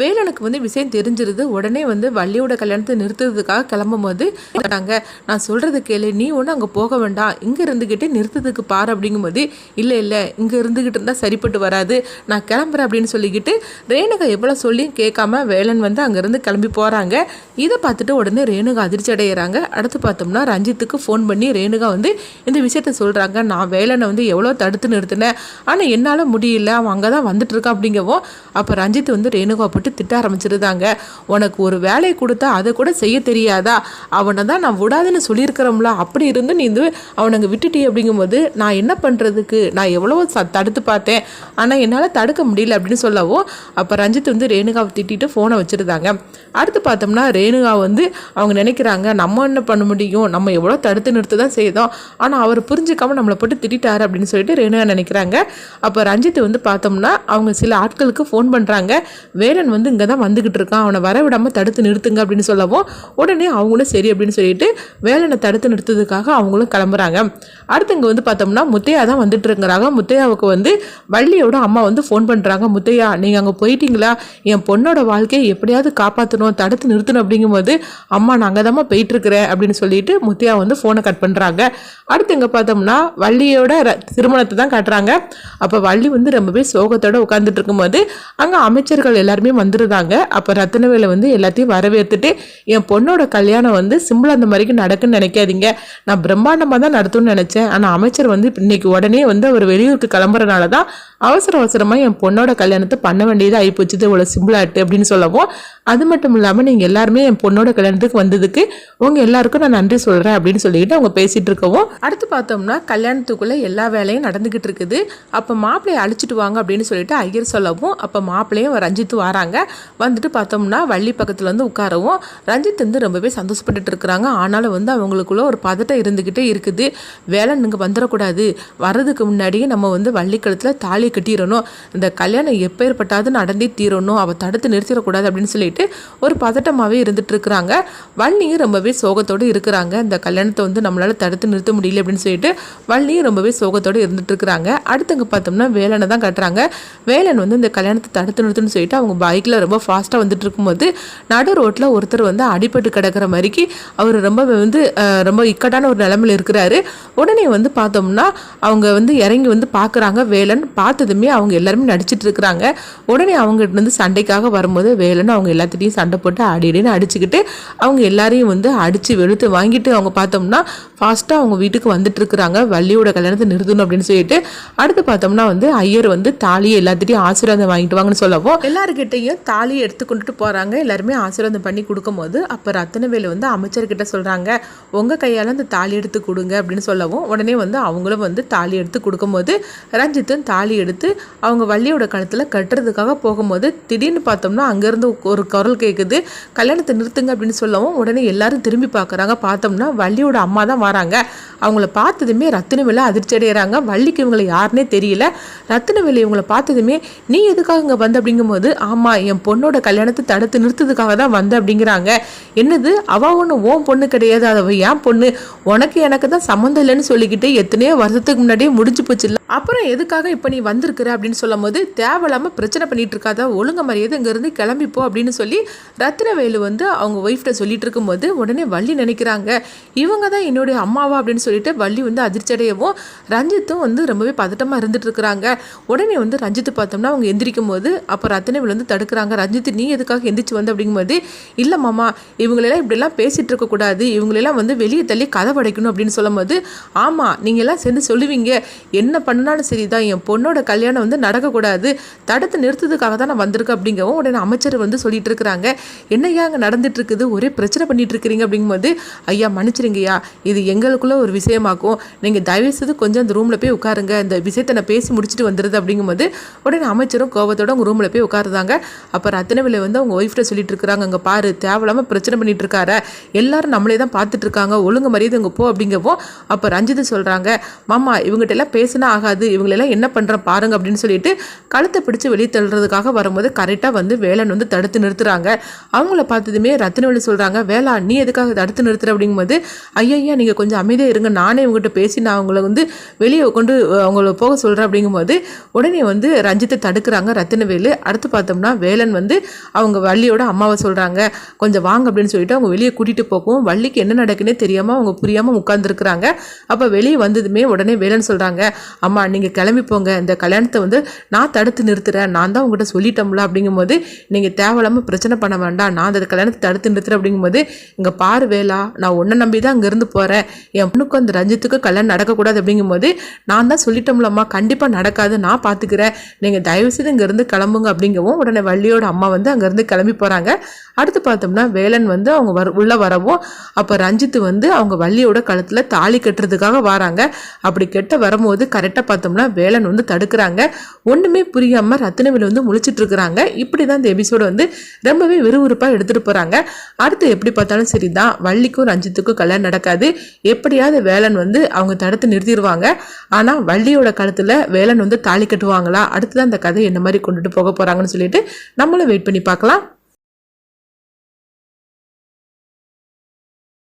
வேலனுக்கு வந்து விஷயம் தெரிஞ்சிருது. உடனே வந்து வள்ளியோட கல்யாணத்தை நிறுத்துறதுக்காக கிளம்பும் போது கேட்டாங்க நான் சொல்கிறது கேளு. நீ ஒன்றும் அங்கே போக வேண்டாம். இங்கே இருந்துக்கிட்டே நிறுத்துறதுக்கு பாரு. அப்படிங்கும்போது இல்லை இல்லை. இங்கே இருந்துக்கிட்டு இருந்தால் சரிப்பட்டு வராது. நான் கிளம்புறேன். அப்படின்னு சொல்லிக்கிட்டு ரேணுகா எவ்வளோ சொல்லியும் கேட்காம வேலன் வந்து அங்கேருந்து கிளம்பி போகிறாங்க இதை பார்த்துட்டு உடனே ரேணுகா அதிர்ச்சி அடைகிறாங்க அடுத்து பார்த்தோம்னா ரஞ்சித்துக்கு ஃபோன் பண்ணி ரேணுகா வந்து இந்த விஷயத்த சொல்கிறாங்க நான் வேலனை வந்து எவ்வளோ தடுத்து நிறுத்தினேன். ஆனால் என்னால் முடியல. அவன் அங்கே தான் வந்துட்டு இருக்கான். அப்படிங்கவும் அப்போ ரஞ்சித் வந்து ரேணுகா போட்டு திட்ட ஆரம்பிச்சிருந்தாங்க. உனக்கு ஒரு வேலையை கொடுத்தா அதை கூட செய்ய தெரியாதா? அவனை தான் நான் விடாதுன்னு சொல்லியிருக்கிறோம்ல. அப்படி இருந்து நீ வந்து அவனை விட்டுட்டி அப்படிங்கும்போது நான் என்ன பண்ணுறதுக்கு நான் எவ்வளவோ ச தடுத்து பார்த்தேன். ஆனால் என்னால் தடுக்க முடியல அப்படின்னு சொல்லவும் அப்போ ரஞ்சித் வந்து ரேணுகாவை திட்டிட்டு ஃபோனை வச்சுருந்தாங்க. அடுத்து பார்த்தோம்னா ரேணுகா வந்து அவங்க நினைக்கிறாங்க நம்ம என்ன பண்ண முடியும்? நம்ம எவ்வளோ தடுத்து நிறுத்து தான் செய்தோம். ஆனால் அவர் புரிஞ்சுக்காமல் நம்மளை போட்டு திட்டாரு அப்படின்னு சொல்லிட்டு ரேணுகா நினைக்கிறாங்க. அப்போ ரஞ்சித் வந்து பார்த்தோம்னா அவங்க சில ஆட்களுக்கு ஃபோன் பண்ணுறாங்க வேலன் வந்து இங்கே தான் வந்துக்கிட்டு இருக்கான். அவனை வர விடாமல் தடுத்து நிறுத்துங்க அப்படின்னு சொல்லவும் உடனே அவங்களும் சரி அப்படின்னு சொல்லிட்டு வேலனை தடுத்து நிறுத்ததுக்காக அவங்களும் கிளம்புறாங்க. அடுத்து இங்கே வந்து பார்த்தோம்னா முத்தையா தான் வந்துட்டு இருக்கிறாங்க. முத்தையாவுக்கு வந்து வள்ளியோட அம்மா வந்து ஃபோன் பண்ணுறாங்க முத்தையா நீங்கள் அங்கே போயிட்டீங்களா? என் பொண்ணோட வாழ்க்கையை எப்படியாவது காப்பாற்றணும் தடுத்து நிறுத்தணும் அப்படிங்கும்போது அம்மா நான் அங்கே தான் அப்படின்னு சொல்லிட்டு முத்தையா வந்து ஃபோனை கட் பண்ணுறாங்க அடுத்து இங்கே பார்த்தோம்னா வள்ளியோட ர- திருமணத்தை தான் காட்டுறாங்க. அப்போ வள்ளி வந்து ரொம்பவே சோகத்தோட உட்காந்துட்டு இருக்கும்போது அங்கே அமைச்சர்கள் எல்லாருமே வந்துருந்தாங்க அப்போ ரத்தினவேலை வந்து எல்லாத்தையும் வரவேற்றுட்டு என் பொண்ணோட கல்யாணம் வந்து சிம்பிள் அந்த மாதிரிக்கு நடக்குன்னு நினைக்காதீங்க. நான் பிரம்மாண்டமாக தான் நடத்தும்னு நினச்சேன். ஆனால் அமைச்சர் வந்து இன்னைக்கு உடனே வந்து அவர் வெளியூருக்கு கிளம்புறனால தான் அவசர அவசரமாக என் பொண்ணோட கல்யாணத்தை பண்ண வேண்டியது ஆகிப்போச்சுது இவ்வளோ சிம்பிளாட்டு அப்படின்னு சொல்லவும் அது மட்டும் இல்லாமல் நீங்கள் எல்லாருமே என் பொண்ணோட கல்யாணத்துக்கு வந்ததுக்கு உங்கள் எல்லாருக்கும் நான் நன்றி சொல்கிறேன் அப்படின்னு சொல்லிட்டு அவங்க பேசிகிட்டு இருக்கவும் அடுத்து பார்த்தோம்னா கல்யாணத்துக்குள்ளே எல்லா வேலையும் நடந்துக்கிட்டு இருக்குது. அப்போ மாப்பிள்ளையை அழிச்சிட்டு வாங்க அப்படின்னு சொல்லிட்டு ஐயர் சொல்லவும் அப்போ மாப்பிள்ளையும் ரஞ்சித்து வராங்க. வந்துட்டு பார்த்தோம்னா வள்ளி பக்கத்தில் வந்து உட்காரவும் ரஞ்சித் வந்து ரொம்பவே சந்தோஷப்பட்டுட்டு இருக்கிறாங்க. ஆனாலும் வந்து அவங்களுக்குள்ள ஒரு பதட்டம் இருந்துக்கிட்டே இருக்குது. வேலை இங்கே வந்துடக்கூடாது. வர்றதுக்கு முன்னாடியே நம்ம வந்து வள்ளிக்கழுத்தில் தாலி கட்டிடணும். இந்த கல்யாணம் எப்பேற்பட்டாவது நடந்தே தீரணும். அவள் தடுத்து நிறுத்திடக்கூடாது அப்படின்னு சொல்லிட்டு ஒரு பதட்டமாகவே இருந்துட்டு இருக்கிறாங்க. வள்ளியும் ரொம்பவே சோகத்தோடு இருக்கிறாங்க. இந்த கல்யாணத்தை வந்து நம்மளால் தடுத்து நிறுத்த முடியல அப்படின்னு சொல்லிட்டு வள்ளியும் ரொம்பவே சோகத்தோடு இருந்துட்டு இருக்கிறாங்க. அடுத்தங்க பார்த்தோம்னா வேலனை தான் கட்டுறாங்க. வேலன் வந்து இந்த கல்யாணத்தை தடுத்து நிறுத்துன்னு சொல்லிட்டு அவங்க பைக்கில் ரொம்ப ஃபாஸ்ட்டாக வந்துட்டு இருக்கும்போது நடு ரோட்டில் ஒருத்தர் வந்து அடிபட்டு கிடக்கிற மாதிரிக்கு அவர் ரொம்ப வந்து ரொம்ப இக்கட்டான ஒரு நிலமையில இருக்கிறாரு. உடனே வந்து பார்த்தோம்னா அவங்க வந்து இறங்கி வந்து பார்க்குறாங்க. வேலன் பார்த்ததுமே அவங்க எல்லாருமே நடிச்சிட்டு இருக்கிறாங்க. உடனே அவங்ககிட்ட வந்து சண்டைக்காக வரும்போது வேலன் அவங்க எல்லாத்திட்டையும் சண்டை போட்டு அடின்னு அடிச்சுக்கிட்டு அவங்க எல்லாரையும் வந்து அடித்து வெளுத்து வாங்கிட்டு அவங்க பார்த்தோம்னா ஃபாஸ்ட்டாக அவங்க வீட்டுக்கு வந்துட்டு இருக்கிறாங்க. வள்ளியோட கல்யாணத்தை நிறுத்தணும் அப்படின்னு சொல்லிட்டு அடுத்து பார்த்தோம்னா வந்து ஐயர் வந்து தாலியை எல்லாத்திட்டையும் ஆசீர்வாதம் வாங்கிட்டு வாங்கன்னு சொல்லவும் எல்லாருக்கிட்டையும் தாலியை எடுத்து கொண்டுட்டு போகிறாங்க எல்லாருமே ஆசீர்வாதம் பண்ணி கொடுக்கும்போது அப்போ ரத்தனவேலு வந்து அமைச்சர்கிட்ட சொல்கிறாங்க உங்கள் கையால் அந்த தாலி எடுத்து கொடுங்க அப்படின்னு சொல்லவும் உடனே வந்து அவங்களும் வந்து தாலி எடுத்து கொடுக்கும்போது ரஞ்சித்தும் தாலி எடுத்து அவங்க வள்ளியோட கழுத்தில் கட்டுறதுக்காக போகும்போது திடீர்னு பார்த்தோம்னா அங்கேருந்து ஒரு குரல் கேட்குது கல்யாணத்தை நிறுத்துங்க அப்படின்னு சொல்லவும் உடனே எல்லாரும் திரும்பி பார்க்குறாங்க. பார்த்தோம்னா வள்ளியோட அம்மா தான் வராங்க. அவங்கள பார்த்ததுமே ரத்தினவேலு அதிர்ச்சி அடைகிறாங்க வள்ளிக்கு இவங்களை யாருன்னே தெரியல. ரத்தினவேலு இவங்களை பார்த்ததுமே நீ எதுக்காக இங்கே வந்து? அப்படிங்கும்போது ஆமாம் என் பொண்ணோட கல்யாணத்தை தடுத்து நிறுத்ததுக்காக தான் வந்த அப்படிங்கிறாங்க. என்னது? அவ ஒன்று ஓன் பொண்ணு கிடையாது. அவ ஏன் பொண்ணு. உனக்கு எனக்கு தான் சம்மந்தம் இல்லைன்னு சொல்லிக்கிட்டு எத்தனையோ வருஷத்துக்கு முன்னாடியே முடிஞ்சு போச்சு. அப்புறம் எதுக்காக இப்போ நீ வந்திருக்கிற அப்படின்னு சொல்லும் போது தேவையில்லாமல் பிரச்சனை பண்ணிகிட்டு இருக்காத ஒழுங்க மரியாதை இங்கேருந்து கிளம்பிப்போ அப்படின்னு சொல்லி ரத்னவேலு வந்து அவங்க ஒய்ஃப்ட்ட சொல்லிட்டு இருக்கும்போது உடனே வள்ளி நினைக்கிறாங்க. இவங்க தான் என்னுடைய அம்மாவா அப்படின்னு சொல்லிட்டு வள்ளி வந்து அதிர்ச்சி அடையவும் ரஞ்சித்தும் வந்து ரொம்பவே பதட்டமாக இருந்துட்டு இருக்கிறாங்க. உடனே வந்து ரஞ்சித்து பார்த்தோம்னா அவங்க எந்திரிக்கும் போது அப்போ ரத்னவேலு வந்து தடுக்கிறாங்க. ரஞ்சித் நீ எதுக்காக எந்திரிச்சு வந்து? அப்படிங்கும்போது இல்லை மாமா இவங்களெல்லாம் இப்படிலாம் பேசிட்டு இருக்கக்கூடாது இவங்களெல்லாம் வந்து வெளியே தள்ளி கதை படைக்கணும் அப்படின்னு சொல்லும்போது ஆமாம் நீங்கள் எல்லாம் சேர்ந்து சொல்லுவீங்க. என்ன பண்ணாலும் சரிதான். என் பொண்ணோட கல்யாணம் வந்து நடக்கக்கூடாது. தடுத்து நிறுத்ததுக்காக தான் நான் வந்திருக்கேன் அப்படிங்கவும் உடனே அமைச்சர் வந்து சொல்லிட்டு இருக்கிறாங்க. என்னையா அங்கே நடந்துட்டு இருக்குது ஒரே பிரச்சனை பண்ணிட்டு இருக்கிறீங்க அப்படிங்கும்போது ஐயா மன்னிச்சிருங்கய்யா. இது எங்களுக்குள்ள ஒரு விஷயமாக்கும். நீங்கள் தயவு செய்து கொஞ்சம் அந்த ரூமில் போய் உட்காருங்க. இந்த விஷயத்தை நான் பேசி முடிச்சுட்டு வந்துடுது அப்படிங்கும்போது உடனே அமைச்சரும் கோபத்தோட அவங்க ரூமில் போய் உட்காருதாங்க. அப்போ ரத்தினவிலை வந்து அவங்க ஒய்ஃப்ட்ட சொல்லிட்டு இருக்கிறாங்க. அங்கே பாரு தேவையில்லாமல் பிரச்சனை பண்ணிட்டு இருக்காரு எல்லாரும் நம்மளே தான் பார்த்துட்டு இருக்காங்க ஒழுங்கு மரியாதை இங்கே போ அப்படிங்கவும் அப்போ ரஞ்சித் சொல்கிறாங்க மாமா இவங்ககிட்ட எல்லாம் பேசினா ஆக ஆகாது. இவங்களெல்லாம் என்ன பண்ணுறேன் பாருங்க அப்படின்னு சொல்லிட்டு கழுத்தை பிடிச்சு வெளியே தள்ளுறதுக்காக வரும்போது கரெக்டாக வந்து வேலன் வந்து தடுத்து நிறுத்துறாங்க. அவங்கள பார்த்ததுமே ரத்தினவழி சொல்கிறாங்க வேளா நீ எதுக்காக தடுத்து நிறுத்துற? அப்படிங்கும்போது ஐயா நீங்கள் கொஞ்சம் அமைதியாக இருங்க. நானே இவங்ககிட்ட பேசி நான் அவங்கள வந்து வெளியே கொண்டு அவங்கள போக சொல்கிறேன் அப்படிங்கும்போது உடனே வந்து ரஞ்சித்தை தடுக்கிறாங்க ரத்தினவேலு அடுத்து பார்த்தோம்னா வேலன் வந்து அவங்க வள்ளியோட அம்மாவை சொல்கிறாங்க கொஞ்சம் வாங்க அப்படின்னு சொல்லிட்டு அவங்க வெளியே கூட்டிகிட்டு போகவும் வள்ளிக்கு என்ன நடக்குன்னே தெரியாமல் அவங்க புரியாமல் உட்காந்துருக்குறாங்க அப்போ வெளியே வந்ததுமே உடனே வேலன் சொல்கிறாங்க அம்மா நீங்கள் கிளம்பி போங்க. இந்த கல்யாணத்தை வந்து நான் தடுத்து நிறுத்துறேன். நான் தான் உங்கள்கிட்ட சொல்லிட்டோம்ல அப்படிங்கும்போது நீங்கள் தேவையில்லாமல் பிரச்சனை பண்ண வேண்டாம். நான் அந்த கல்யாணத்தை தடுத்து நிறுத்துறேன் அப்படிங்கும்போது இங்கே பாரு வேலா நான் ஒன்றை நம்பி தான் அங்கேருந்து போகிறேன் என் பொண்ணுக்கும் அந்த ரஞ்சித்துக்கும் கல்யாணம் நடக்கக்கூடாது அப்படிங்கும்போது நான் தான் சொல்லிட்டோம்லம்மா கண்டிப்பாக நடக்காது. நான் பார்த்துக்கிறேன் நீங்கள் தயவுசெய்து இங்கேருந்து கிளம்புங்க அப்படிங்கவும் உடனே வள்ளியோட அம்மா வந்து அங்கேருந்து கிளம்பி போகிறாங்க அடுத்து பார்த்தோம்னா வேலன் வந்து அவங்க வர உள்ளே வரவும் அப்போ ரஞ்சித் வந்து அவங்க வள்ளியோட கழுத்தில் தாலி கட்டுறதுக்காக வராங்க. அப்படி கெட்ட வரும்போது கரெக்டாக பார்த்தோம்னா வேலன் வந்து தடுக்கிறாங்க. ஒன்றுமே புரியாமல் ரத்தினவில் வந்து முழிச்சிட்டு இருக்கிறாங்க இப்படி தான் இந்த எபிசோடு வந்து ரொம்பவே விறுவிறுப்பாக எடுத்துகிட்டு போகிறாங்க அடுத்து எப்படி பார்த்தாலும் சரி தான் வள்ளிக்கும் ரஞ்சித்துக்கும் கல்யாணம் நடக்காது. எப்படியாவது வேலன் வந்து அவங்க தடுத்து நிறுத்திடுவாங்க ஆனால் வள்ளியோட கழுத்தில் வேலன் வந்து தாலி கட்டுவாங்களா? அடுத்து தான் அந்த கதை என்ன மாதிரி கொண்டுட்டு போக போகிறாங்கன்னு சொல்லிட்டு நம்மளும் வெயிட் பண்ணி பார்க்கலாம்.